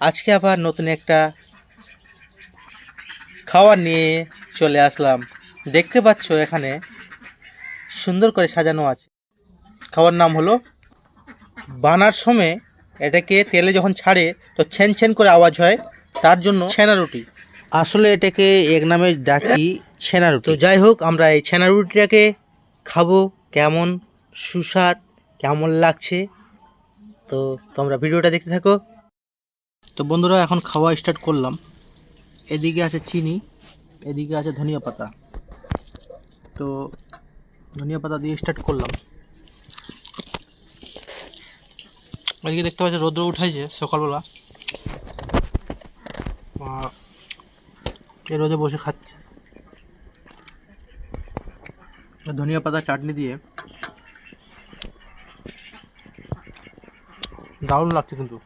আজকে আবার নতুন একটা খাবার নিয়ে চলে আসলাম। দেখতে পাচ্ছ এখানে সুন্দর করে সাজানো আছে। খাবার নাম হলো বানার সময় এটাকে তেলে যখন ছাড়ে তো ছেন ছেন করে আওয়াজ হয় তার জন্য ছেনা রুটি। আসলে এটাকে এক নামে ডাকি ছেনা রুটি। তো যাই হোক আমরা এই ছেনা রুটিটাকে খাব। কেমন সুস্বাদ কেমন লাগছে তো তোমরা ভিডিওটা দেখতে থাকো। তো বন্ধুরা, এখন খাওয়া স্টার্ট করলাম। এদিকে আছে চিনি, এদিকে আছে ধনিয়া পাতা। তো ধনিয়া পাতা দিয়ে স্টার্ট করলাম। এদিকে দেখতে পাচ্ছি রোদ্র উঠাইছে সকালবেলা। এই রোদে বসে খাচ্ছে। ধনিয়া পাতা চাটনি দিয়ে। দারুণ লাগছে কিন্তু।